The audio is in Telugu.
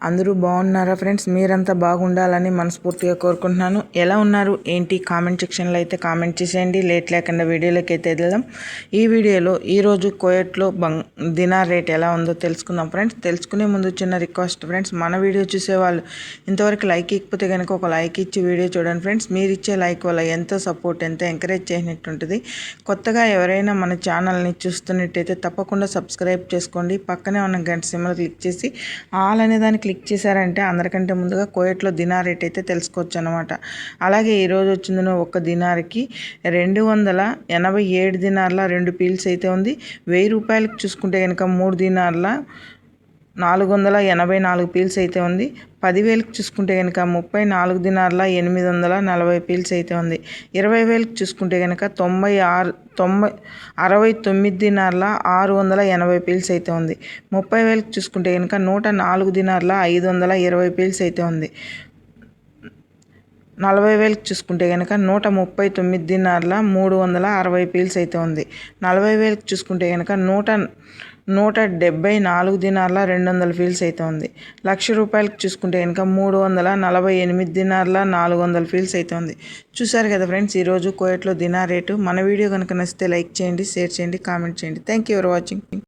అందరూ బాగున్నారా ఫ్రెండ్స్? మీరంతా బాగుండాలని మనస్ఫూర్తిగా కోరుకుంటున్నాను. ఎలా ఉన్నారు? ఏంటి? కామెంట్ సెక్షన్లో అయితే కామెంట్ చేసేయండి. లేట్ లేకుండా వీడియోలోకి అయితే వెళ్దాం. ఈ వీడియోలో ఈరోజు కోయట్లో బంగ్ దినార్ రేట్ ఎలా ఉందో తెలుసుకుందాం ఫ్రెండ్స్. తెలుసుకునే ముందు చిన్న రిక్వెస్ట్ ఫ్రెండ్స్. మన వీడియో చూసేవాళ్ళు ఇంతవరకు లైక్ ఇకపోతే కనుక ఒక లైక్ ఇచ్చి వీడియో చూడండి ఫ్రెండ్స్. మీరు ఇచ్చే లైక్ వల్ల ఎంతో సపోర్ట్ ఎంతో ఎంకరేజ్ చేసినట్టు ఉంటుంది కొత్తగా ఎవరైనా మన ఛానల్ని చూస్తున్నట్టయితే తప్పకుండా సబ్స్క్రైబ్ చేసుకోండి. పక్కనే ఉన్న గంట సిమ్మలు క్లిక్ చేసి ఆల్ అనే దానికి క్లిక్ చేశారంటే అందరికంటే ముందుగా కోయట్లో దినార్ రేట్ అయితే తెలుసుకోవచ్చు అనమాట అలాగే ఈరోజు వచ్చింది ఒక దినార్కి రెండు వందల ఎనభై ఏడు దినార్ల రెండు పీల్స్ అయితే ఉంది. వెయ్యి రూపాయలకు చూసుకుంటే కనుక మూడు దినార్ల నాలుగు వందల ఎనభై నాలుగు పీల్స్ అయితే ఉంది. పదివేలకు చూసుకుంటే కనుక ముప్పై నాలుగు దినార్ల ఎనిమిది వందల నలభై పీల్స్ అయితే ఉంది. ఇరవై వేలకు చూసుకుంటే కనుక తొంభై ఆరు తొంభై అరవై తొమ్మిది దినార్ల ఆరు వందల ఎనభై పీల్స్ అయితే ఉంది. ముప్పై వేలకు చూసుకుంటే కనుక నూట నాలుగు దినార్ల ఐదు వందల ఇరవై పీల్స్ అయితే ఉంది. నలభై వేలకు చూసుకుంటే కనుక నూట ముప్పై తొమ్మిది దినార్ల మూడు వందల అరవై పీల్స్ అయితే ఉంది. నలభై వేలకు చూసుకుంటే కనుక నూట నూట డెబ్బై నాలుగు దినార్ల రెండు వందల ఫీల్స్ అయితే ఉంది లక్ష రూపాయలకి చూసుకుంటే కనుక మూడు వందల నలభై ఎనిమిది దినార్ల నాలుగు వందల ఫీల్స్ అయితే ఉంది చూసారు కదా ఫ్రెండ్స్ ఈరోజు కోయట్లో దినార్ రేటు. మన వీడియో కనుక నచ్చితే లైక్ చేయండి షేర్ చేయండి కామెంట్ చేయండి. Thank you for watching